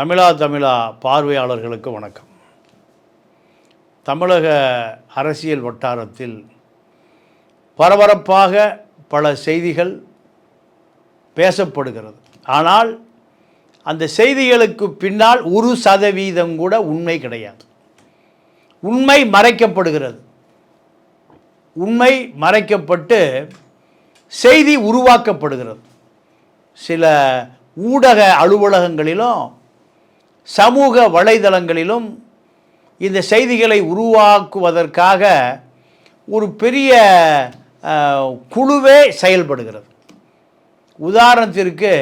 தமிழா தமிழா பார்வையாளர்களுக்கு வணக்கம். தமிழக அரசியல் வட்டாரத்தில் பரபரப்பாக பல செய்திகள் பேசப்படுகிறது. ஆனால் அந்த செய்திகளுக்கு பின்னால் ஒரு சதவீதம் கூட உண்மை கிடையாது. உண்மை மறைக்கப்படுகிறது. உண்மை மறைக்கப்பட்டு செய்தி உருவாக்கப்படுகிறது. சில ஊடக அலுவலகங்களிலும் சமூக வலைதளங்களிலும் இந்த செய்திகளை உருவாக்குவதற்காக ஒரு பெரிய குழுவே செயல்படுகிறது. உதாரணத்திற்கு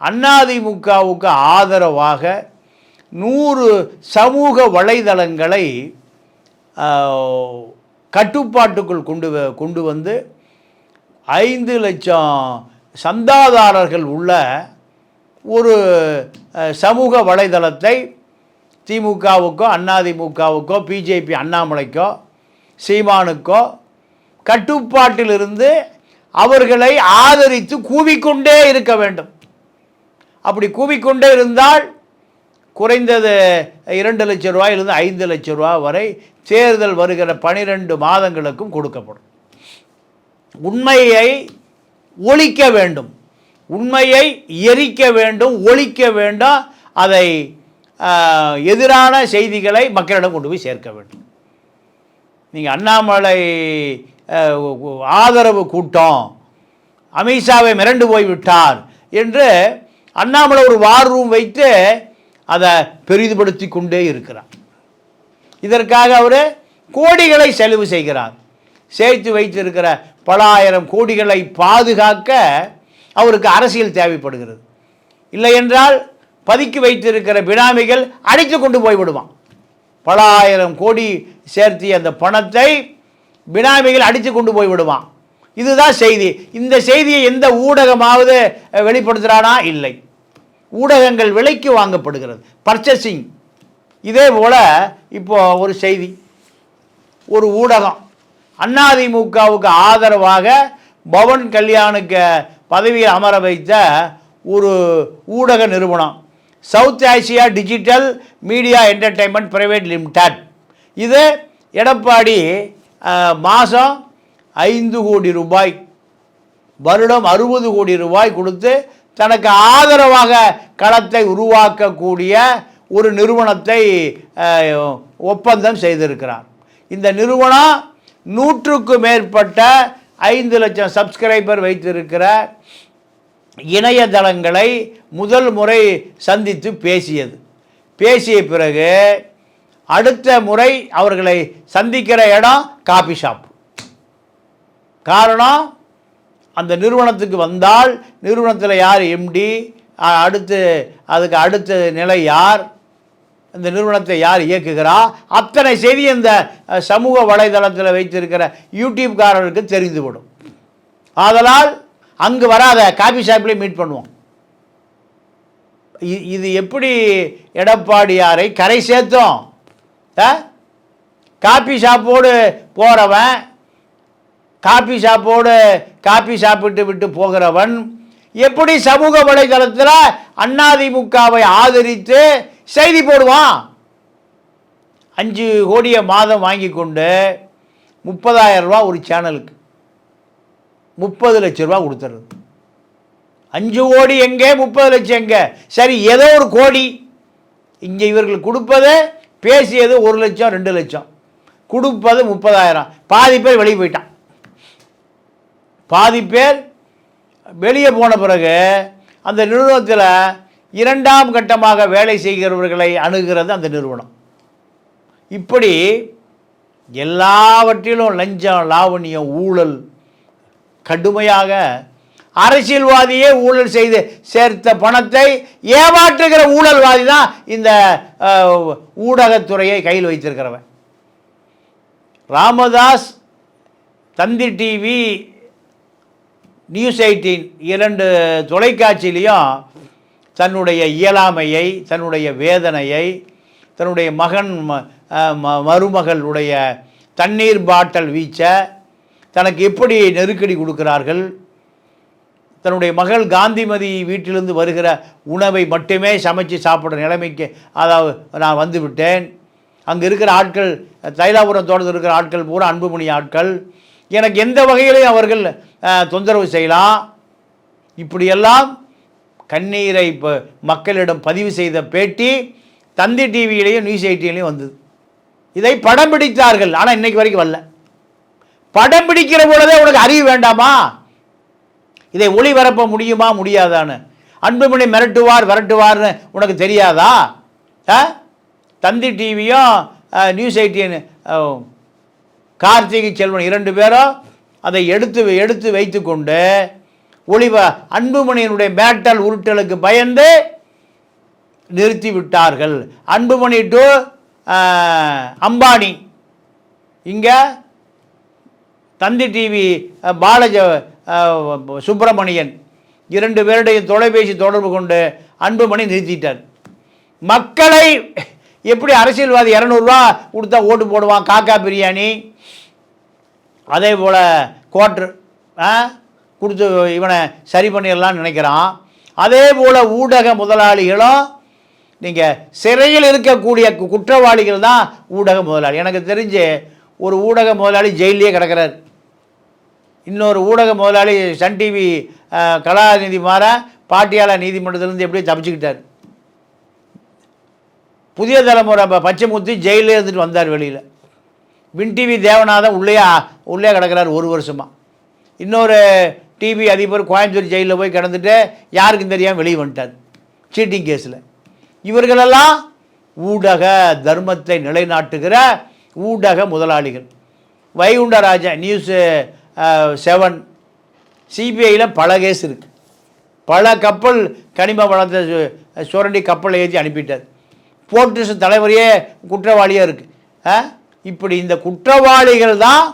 அதிமுகவுக்கு ஆதரவாக நூறு சமூக வலைதளங்களை கட்டுப்பாட்டுக்குள் கொண்டு வ- கொண்டு வந்து ஐந்து லட்சம் சந்தாதாரர்கள் உள்ள ஒரு சமூக வலைதளத்தை திமுகவுக்கோ அதிமுகவுக்கோ பிஜேபி அண்ணாமலைக்கோ சீமானுக்கோ கட்டுப்பாட்டிலிருந்து அவர்களை ஆதரித்து கூவிக்கொண்டே இருக்க வேண்டும். அப்படி கூவிக்கொண்டே இருந்தால் குறைந்தது இரண்டு லட்சம் ரூபாயிலிருந்து ஐந்து லட்சம் ரூபா வரை தேர்தல் வருகிற பனிரெண்டு மாதங்களுக்கும் கொடுக்கப்படும். உண்மையை ஒழிக்க வேண்டும். உண்மையை எரிக்க வேண்டும் ஒழிக்க வேண்டும் அதை எதிரான செய்திகளை மக்களிடம் கொண்டு போய் சேர்க்க வேண்டும். நீங்கள் அண்ணாமலை ஆதரவு கூட்டம் அமித்ஷாவை மிரண்டு போய் விட்டார் என்று அண்ணாமலை ஒரு வார் ரூம் வைத்து அதை பெரிதுபடுத்தி கொண்டே இருக்கிறார். இதற்காக அவர் கோடிகளை செலவு செய்கிறார். சேர்த்து வைத்திருக்கிற பல ஆயிரம் கோடிகளை பாதுகாக்க அவருக்கு அரசியல் தேவைப்படுகிறது. இல்லை என்றால் பதுக்கி வைத்திருக்கிற பினாமிகள் அடித்து கொண்டு போய்விடுவான். பல ஆயிரம் கோடி சேர்த்திய அந்த பணத்தை பினாமிகள் அடித்து கொண்டு போய் விடுவான் இதுதான் செய்தி. இந்த செய்தியை எந்த ஊடகமாவது வெளிப்படுத்துகிறானா இல்லை. ஊடகங்கள் விலைக்கு வாங்கப்படுகிறது. பர்ச்சேசிங். இதே போல் இப்போ ஒரு செய்தி. ஒரு ஊடகம். அதிமுகவுக்கு ஆதரவாக பவன் கல்யாணுக்கு பதவியில் அமர வைத்த ஒரு ஊடக நிறுவனம். South Asia digital media entertainment private limited இது எடப்பாடி மாதம் ஐந்து கோடி ரூபாய் வருடம் அறுபது கோடி ரூபாய் கொடுத்து தனக்கு ஆதரவாக களத்தை உருவாக்கக்கூடிய ஒரு நிறுவனத்தை ஒப்பந்தம் செய்திருக்கிறார். இந்த நிறுவனம் நூற்றுக்கு மேற்பட்ட ஐந்து லட்சம் சப்ஸ்கிரைபர் வைத்திருக்கிற இணையதளங்களை முதல் முறை சந்தித்து பேசியது. பேசிய பிறகு அடுத்த முறை அவர்களை சந்திக்கிற இடம் காபி ஷாப். காரணம் அந்த நிறுவனத்துக்கு வந்தால் நிறுவனத்தில் யார் எம்டி அடுத்து அதுக்கு அடுத்த நிலை யார்? இந்த நிறுவனத்தை யார் இயக்குகிறா? அத்தனை செய்தி இந்த சமூக வலைதளத்தில் வைத்திருக்கிற யூடியூப்காரருக்கு தெரிந்துவிடும். ஆதலால் அங்கு வராத காபி ஷாப்லேயே மீட் பண்ணுவோம். இது எப்படி எடப்பாடியாரை கரை சேர்த்தோம்? ஆ? காபி ஷாப்போடு போகிறவன் காபி ஷாப்போடு காபி சாப்பிட்டு விட்டு போகிறவன் எப்படி சமூக வலைதளத்தில் அதிமுகவை ஆதரித்து செய்தி போடுவான். அஞ்சு கோடியை மாதம் வாங்கி கொண்டு முப்பதாயிரம் ரூபா ஒரு சேனலுக்கு. முப்பது லட்ச ரூபா கொடுத்துறது. அஞ்சு கோடி எங்கே முப்பது லட்சம் எங்கே? சரி ஏதோ ஒரு கோடி. இங்கே இவர்கள் கொடுப்பது பேசியது ஒரு லட்சம் ரெண்டு லட்சம். கொடுப்பது முப்பதாயிரம். பாதி பேர் வெளியே போயிட்டான். பாதி பேர் வெளியே போன பிறகு அந்த நிறுவனத்தில் இரண்டாம் கட்டமாக வேலை செய்கிறவர்களை அணுகிறது அந்த நிறுவனம். இப்படி எல்லாவற்றிலும் லஞ்சம் லாவணியம் ஊழல் கடுமையாக அரசியல்வாதியே ஊழல் செய்து சேர்த்த பணத்தை ஏமாற்றுகிற ஊழல்வாதி தான் இந்த ஊடகத்துறையை கையில் வைத்திருக்கிறவன். Ramadoss Thanthi TV News eighteen இரண்டு தொலைக்காட்சியிலையும் தன்னுடைய இயலாமையை தன்னுடைய வேதனையை தன்னுடைய மகன் ம- ம- மருமகளுடைய தண்ணீர் பாட்டல் வீச்ச தனக்கு எப்படி நெருக்கடி கொடுக்கிறார்கள்? தன்னுடைய மகள் காந்திமதி வீட்டிலிருந்து வருகிற உணவை மட்டுமே சமைச்சு சாப்பிட்ற நிலைமைக்கு அதாவது நான் வந்துவிட்டேன். அங்கே இருக்கிற ஆட்கள் தைலாபுரம் தோட்டத்தில் இருக்கிற ஆட்கள் பூரா அன்புமணி ஆட்கள். எனக்கு எந்த வகையிலையும் அவர்கள் தொந்தரவு செய்யலாம். இப்படியெல்லாம் கண்ணீரை இப்போ மக்களிடம் பதிவு செய்த பேட்டி தந்தி டிவியிலையும் நியூஸ் எயிட்டிலையும் வந்தது. இதை படம் பிடித்தார்கள். ஆனால் இன்னைக்கு வரைக்கும் வரல. படம் பிடிக்கிற பொழுதே உனக்கு அறிவு வேண்டாமா? இதை ஒளிபரப்ப முடியுமா? முடியாதான்னு. அன்புமணி மிரட்டுவார் விரட்டுவார்னு உனக்கு தெரியாதா? ஆ? தந்தி டிவியும் நியூஸ் எயிட்டின் கார்த்திகை செல்வன் இரண்டு பேரும் அதை எடுத்து எடுத்து வைத்துக்கொண்டு ஒளிவ அன்புமணியினுடைய மேட்டல் உருட்டலுக்கு பயந்து நிறுத்திவிட்டார்கள். அன்புமணி டு அம்பானி. இங்கே தந்தி டிவி பாலஜ சுப்பிரமணியன். இரண்டு பேருடைய தொலைபேசி தொடர்பு கொண்டு அன்புமணி நிறுத்திட்டார். மக்களை எப்படி அரசியல்வாதி இரநூறுவா கொடுத்தா ஓட்டு போடுவான்? காக்கா பிரியாணி அதே போல் கோட்ரு ஆ கொடுத்து இவனை சரி பண்ணிடலாம்னு நினைக்கிறான். அதே போல் ஊடக முதலாளிகளும் நீங்கள் சிறையில் இருக்கக்கூடிய குற்றவாளிகள் தான் ஊடக முதலாளி. எனக்கு தெரிஞ்சு ஒரு ஊடக முதலாளி ஜெயிலே கிடக்கிறார். இன்னொரு ஊடக முதலாளி சன் டிவி கலாநிதி மாற பாட்டியாளர் நீதிமன்றத்திலேருந்து எப்படியோ தப்பிச்சுக்கிட்டார். புதிய தலைமுறை ப- பச்சைமுத்து ஜெயிலே இருந்துட்டு வந்தார் வெளியில். வின் டிவி தேவநாதன் உள்ளே உள்ளே கிடக்கிறார் ஒரு வருஷமாக இன்னொரு டிவி அதிபர் கோயம்புத்தூர் ஜெயிலில் போய் கிடந்துட்டு யாருக்கும் தெரியாமல் வெளியே வந்துட்டார். சீட்டிங் கேஸில் இவர்களெல்லாம் ஊடக தர்மத்தை நிலைநாட்டுகிற ஊடக முதலாளிகள். வைகுண்டராஜன் நியூஸு செவன் சிபிஐயில் பல கேஸ் இருக்குது பல கப்பல் கனிம வளத்தை சுரண்டி கப்பலை ஏற்றி அனுப்பிட்டார். போர்ட்டுஸ் தலைவரையே குற்றவாளியாக இருக்குது இப்படி இந்த குற்றவாளிகள் தான்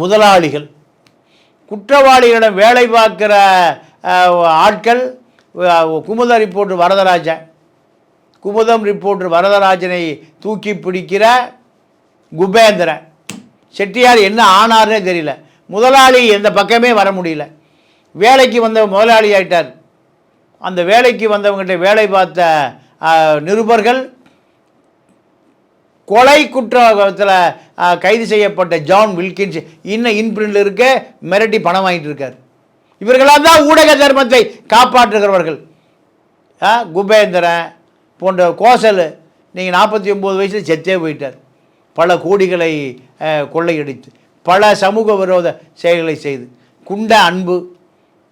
முதலாளிகள். குற்றவாளிகளிடம் வேலை பார்க்குற ஆட்கள் குமுதம் குமுத வரதராஜன். குமுதம் ரிப்போர்ட்ரு வரதராஜனை தூக்கி பிடிக்கிற குபேந்திரன். செட்டியார் என்ன ஆனார்னே தெரியல. முதலாளி எந்த பக்கமே வர முடியல. வேலைக்கு வந்த முதலாளி ஆயிட்டார். அந்த வேலைக்கு வந்தவங்ககிட்ட வேலை பார்த்த நிருபர்கள் கொலை குற்றத்தில் கைது செய்யப்பட்ட ஜான் வில்கின்ஸ் இன்னும் இன்பிரிண்டில் இருக்க மிரட்டி பணம் வாங்கிட்டு இருக்கார். இவர்களால் தான் ஊடக தர்மத்தை காப்பாற்றுகிறவர்கள். ஆ, குபேந்திரன் போன்ற கோசல் நீங்கள் நாற்பத்தி ஒம்பது வயசில் செத்தே போயிட்டார். பல கோடிகளை கொள்ளையடித்து பல சமூக விரோத செயல்களை செய்து குண்ட அன்பு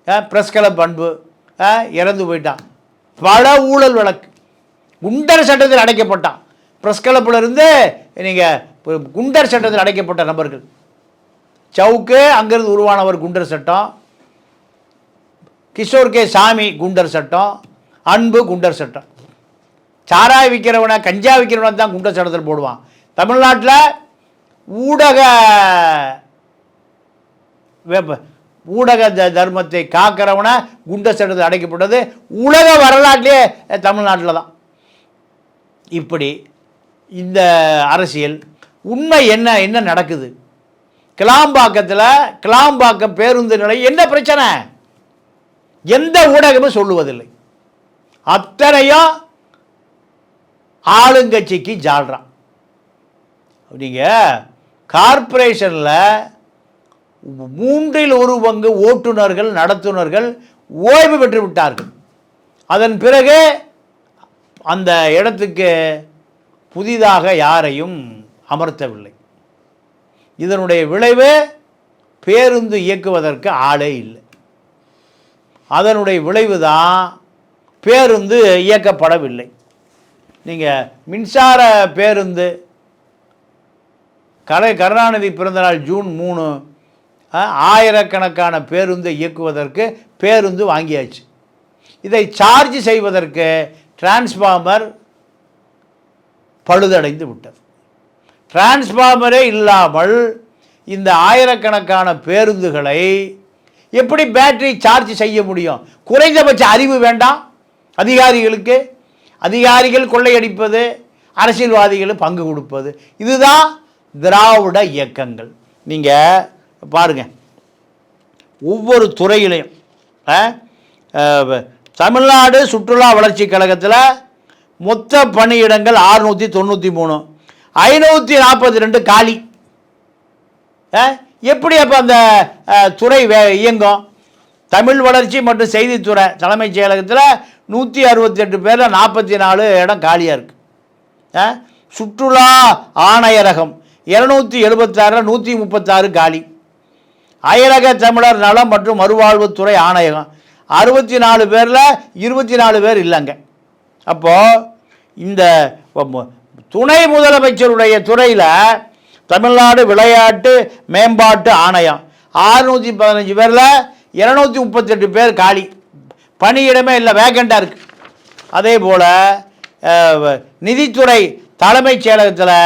ப்ரெஸ் கிளப் அன்பு ஆ, இறந்து போயிட்டான். பல ஊழல் வழக்கு. குண்டர் சட்டத்தில் அடைக்கப்பட்டான். ப்ரெஸ் கிளப்பில் இருந்து நீங்கள் குண்டர் சட்டத்தில் அடைக்கப்பட்ட நபர்கள். சவுக்கு அங்கிருந்து உருவானவர் குண்டர் சட்டம். கிஷோர் கே சாமி குண்டர் சட்டம். அன்பு குண்டர் சட்டம். சாராய் விற்கிறவனை கஞ்சா விற்கிறவனை தான் குண்டர் சட்டத்தில் போடுவான். தமிழ்நாட்டில் ஊடக ஊடக த- தர்மத்தை காக்கிறவனை குண்டர் சட்டத்தில் அடைக்கப்பட்டது. உலக வரலாற்றிலே தமிழ்நாட்டில் தான். இப்படி இந்த அரசியல் உண்மை என்ன என்ன நடக்குது? கிளாம்பாக்கத்தில் கிளாம்பாக்கம் பேருந்து நிலையம் என்ன பிரச்சனை? எந்த ஊடகமும் சொல்லுவதில்லை. அத்தனையும் ஆளுங்கட்சிக்கு ஜாடுறான் நீங்கள் கார்ப்பரேஷனில் மூன்றில் ஒரு பங்கு ஓட்டுநர்கள் நடத்துனர்கள் ஓய்வு பெற்று விட்டார்கள். அதன் பிறகு அந்த இடத்துக்கு புதிதாக யாரையும் அமர்த்தவில்லை. இதனுடைய விளைவு பேருந்து இயக்குவதற்கு ஆளே இல்லை. அதனுடைய விளைவு தான் பேருந்து இயக்கப்படவில்லை. நீங்கள் மின்சார பேருந்து கலை கருணாநிதி பிறந்தநாள் ஜூன் மூணு ஆயிரக்கணக்கான பேருந்து இயக்குவதற்கு பேருந்து வாங்கியாச்சு. இதை சார்ஜ் செய்வதற்கு டிரான்ஸ்ஃபார்மர் பழுதடைந்து விட்டது. டிரான்ஸ்ஃபார்மரே இல்லாமல் இந்த ஆயிரக்கணக்கான பேருந்துகளை எப்படி பேட்டரி சார்ஜ் செய்ய முடியும்? குறைந்தபட்ச அறிவு வேண்டாம். அதிகாரிகளுக்கு அதிகாரிகள் கொள்ளையடிப்பது அரசியல்வாதிகள் பங்கு கொடுப்பது. இதுதான் திராவிட இயக்கங்கள். நீங்கள் பாருங்க. ஒவ்வொரு துறையிலையும் தமிழ்நாடு சுற்றுலா வளர்ச்சி கழகத்தில் மொத்த பணியிடங்கள் ஆறுநூற்றி தொண்ணூற்றி மூணு. ஐநூற்றி நாற்பத்தி ரெண்டு காலி. ஆ, எப்படி அப்போ அந்த துறை வே இயங்கும்? தமிழ் வளர்ச்சி மற்றும் செய்தித்துறை தலைமைச் செயலகத்தில் நூற்றி அறுபத்தி எட்டு பேரில் நாற்பத்தி நாலு இடம் காலியாக இருக்குது ஆ? சுற்றுலா ஆணையரகம் இரநூத்தி எழுபத்தாறில் நூற்றி முப்பத்தாறு காலி. அயலக தமிழர் நலம் மற்றும் மறுவாழ்வுத்துறை ஆணையகம் அறுபத்தி நாலு பேரில் இருபத்தி நாலு பேர் இல்லைங்க. அப்போது இந்த துணை முதலமைச்சருடைய துறையில் தமிழ்நாடு விளையாட்டு மேம்பாட்டு ஆணையம். ஆறுநூற்றி பதினஞ்சு பேரில் இரநூத்தி முப்பத்தெட்டு பேர் காலி. பணியிடமே இல்லை வேகண்டாக இருக்குது அதே போல் நிதித்துறை தலைமைச் செயலகத்தில்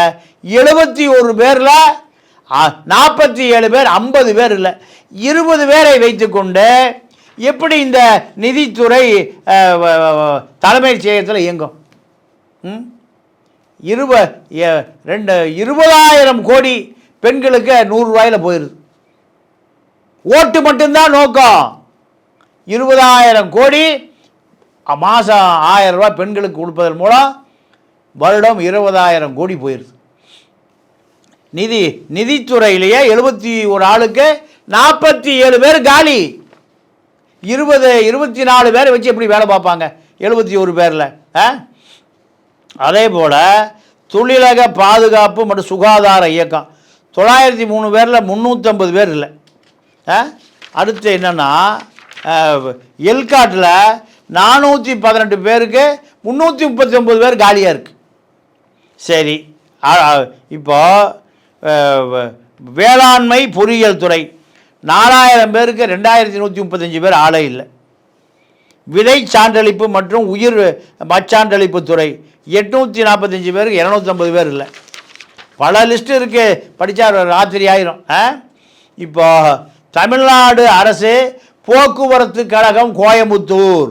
எழுபத்தி ஒரு பேரில் நாற்பத்தி ஏழு பேர் ஐம்பது பேர் இல்லை. இருபது பேரை வைத்துக்கொண்டு எப்படி இந்த நிதித்துறை தலைமைச் செயலகத்தில் இயங்கும்? ம்? இருப ரெண்டு இருபதாயிரம் கோடி பெண்களுக்கு நூறுரூவாயில் போயிடுது ஓட்டு மட்டும்தான் நோக்கம். இருபதாயிரம் கோடி மாதம் ஆயிரம் பெண்களுக்கு கொடுப்பதன் மூலம் வருடம் இருபதாயிரம் கோடி போயிடுது நிதி நிதித்துறையிலேயே எழுபத்தி ஒரு ஆளுக்கு நாற்பத்தி ஏழு பேர் காலி. இருபது இருபத்தி நாலு பேரை வச்சு எப்படி வேலை பார்ப்பாங்க? எழுபத்தி ஒரு பேரில் ஆ? அதே போல் தொழிலக பாதுகாப்பு மற்றும் சுகாதார இயக்கம். தொள்ளாயிரத்தி மூணு பேரில் முந்நூற்றம்பது பேர் இல்லை. ஆ? அடுத்து என்னென்னா எல்காட்டில் நானூற்றி பதினெட்டு பேருக்கு முந்நூற்றி முப்பத்தி ஒம்பது பேர் காலியாக இருக்குது சரி. ஆ, இப்போ வேளாண்மை பொறியியல் துறை. நாலாயிரம் பேருக்கு ரெண்டாயிரத்தி நூற்றி முப்பத்தஞ்சு பேர் ஆளே இல்லை. விலை சான்றளிப்பு மற்றும் உயிர் மச்சான்றளிப்பு துறை. எட்நூற்றி நாற்பத்தஞ்சு பேருக்கு இரநூத்தம்பது பேர் இல்லை. பல லிஸ்ட்டு இருக்குது படித்தா ராத்திரி ஆயிரும். ஆ? இப்போ தமிழ்நாடு அரசு போக்குவரத்து கழகம் கோயம்புத்தூர்.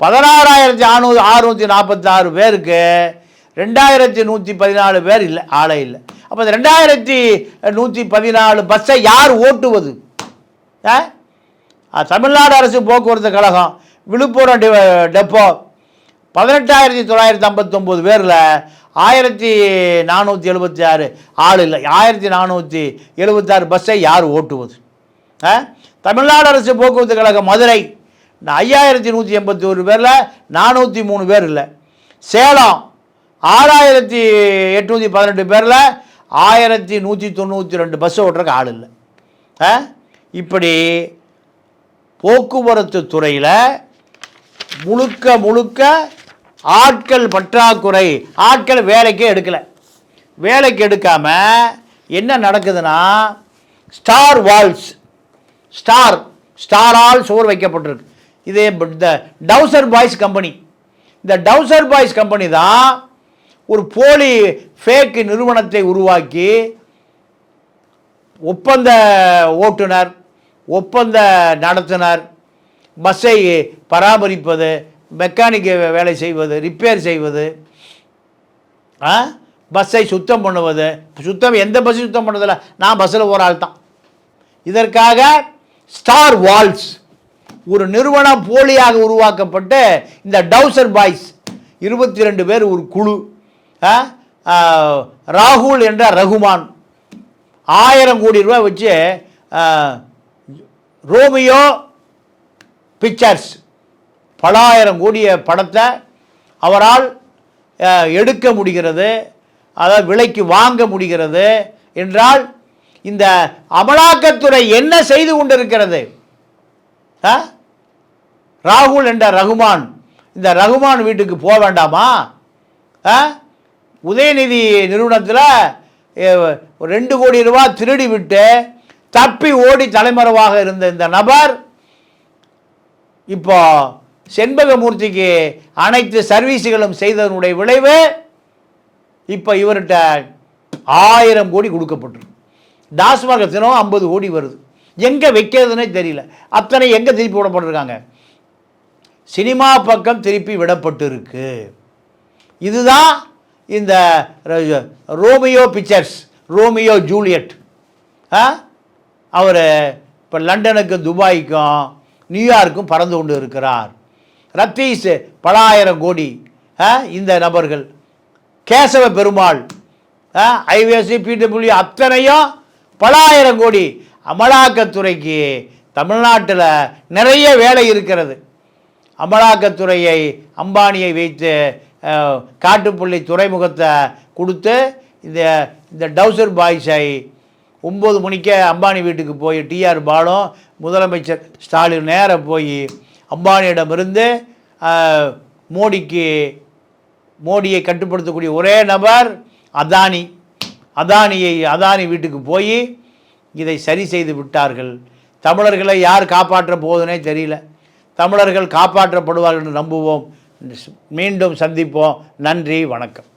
பதினாறாயிரத்தி அறுநூறு அறுநூற்றி நாற்பத்தாறு பேருக்கு ரெண்டாயிரத்தி நூற்றி பதினாலு பேர் இல்லை ஆளே இல்லை. அப்போ இந்த ரெண்டாயிரத்தி நூற்றி பதினாலு பஸ்ஸை யார் ஓட்டுவது? ஆ, தமிழ்நாடு அரசு போக்குவரத்து கழகம். Villupuram D- depot. பதினெட்டாயிரத்தி தொள்ளாயிரத்தி ஐம்பத்தொம்போது பேரில் ஆயிரத்தி நானூற்றி எழுபத்தி ஆறு ஆள் இல்லை. ஆயிரத்தி நானூற்றி எழுபத்தாறு பஸ்ஸை யார் ஓட்டுவது? ஆ? தமிழ்நாடு அரசு போக்குவரத்து கழகம் மதுரை. ஐயாயிரத்தி நூற்றி எண்பத்தி ஒரு பேரில் நானூற்றி மூணு பேர் இல்லை. சேலம். ஆறாயிரத்தி எட்நூற்றி பதினெட்டு பேரில் ஆயிரத்தி நூற்றி தொண்ணூற்றி ரெண்டு பஸ் ஓட்டுறக்கு ஆள் இல்லை. ஆ? இப்படி போக்குவரத்து துறையில் முழுக்க முழுக்க ஆட்கள் பற்றாக்குறை. ஆட்கள் வேலைக்கே எடுக்கலை. வேலைக்கு எடுக்காம என்ன நடக்குதுன்னா ஸ்டார் வால்ஸ் ஸ்டார் ஸ்டாரால் சோர் வைக்கப்பட்டிருக்கு. இதே இந்த டவுசர் பாய்ஸ் கம்பெனி. இந்த டவுசர் பாய்ஸ் கம்பெனி தான் ஒரு போலி ஃபேக் நிறுவனத்தை உருவாக்கி ஒப்பந்த ஓட்டுநர் ஒப்பந்த நடத்துனர் பஸ்ஸை பராமரிப்பது மெக்கானிக்கை வேலை செய்வது ரிப்பேர் செய்வது ஆ? பஸ்ஸை சுத்தம் பண்ணுவது. சுத்தம் எந்த பஸ்ஸை சுத்தம் பண்ணதில்ல. நான் பஸ்ஸில் ஒரு ஆள் தான். இதற்காக ஸ்டார் வால்ஸ் ஒரு நிறுவனம் போலியாக உருவாக்கப்பட்டு இந்த டவுசர் பாய்ஸ் இருபத்தி ரெண்டு பேர் ஒரு குழு ராகுல் என்ற ரகுமான். ஆயிரம் கோடி ரூபாய் வச்சு ரோமியோ பிக்சர்ஸ் பலாயிரம் கோடிய படத்தை அவரால் எடுக்க முடிகிறது அதாவது விலைக்கு வாங்க முடிகிறது என்றால் இந்த அமலாக்கத்துறை என்ன செய்து கொண்டிருக்கிறது ஆ? ராகுல் என்ற ரகுமான் இந்த ரகுமான் வீட்டுக்கு போக வேண்டாமா ஆ? உதயநிதி நிறுவனத்தில் ரெண்டு கோடி ரூபாய் திருடி விட்டு தப்பி ஓடி தலைமறைவாக இருந்த இந்த நபர் இப்போ செண்பகமூர்த்திக்கு அனைத்து சர்வீஸுகளும் செய்ததனுடைய விளைவு இப்போ இவர்கிட்ட ஆயிரம் கோடி கொடுக்கப்பட்டிருக்கு. டாஸ்மாக தினம் ஐம்பது கோடி வருது. எங்கே வைக்கிறதுனே தெரியல. அத்தனை எங்கே திருப்பி விடப்பட்டிருக்காங்க? சினிமா பக்கம் திருப்பி விடப்பட்டிருக்கு. இதுதான் இந்த ரோமியோ பிக்சர்ஸ் ரோமியோ ஜூலியட். அவர் இப்போ லண்டனுக்கும் துபாய்க்கும் நியூயார்க்கும் பறந்து கொண்டு இருக்கிறார். ரத்தீஸ் பல ஆயிரம் கோடி ஆ, இந்த நபர்கள். கேசவ பெருமாள் ஐவேசி பிடபிள்யூ அத்தனையும் பல ஆயிரம் கோடி. அமலாக்கத்துறைக்கு தமிழ்நாட்டில் நிறைய வேலை இருக்கிறது. அமலாக்கத்துறையை அம்பானியை வைத்து காட்டுப்பள்ளி துறைமுகத்தை கொடுத்து இந்த இந்த டவுசர் பாய்ஸை ஒம்பது மணிக்கே அம்பானி வீட்டுக்கு போய் டிஆர் பாலும் முதலமைச்சர் ஸ்டாலின் நேராக போய் அம்பானியிடமிருந்து மோடிக்கு மோடியை கட்டுப்படுத்தக்கூடிய ஒரே நபர் அதானி. அதானியை அதானி வீட்டுக்கு போய் இதை சரி செய்து விட்டார்கள். தமிழர்களை யார் காப்பாற்ற போகுதுனே தெரியல. தமிழர்கள் காப்பாற்றப்படுவார்கள் என்று நம்புவோம். மீண்டும் சந்திப்போம். நன்றி வணக்கம்.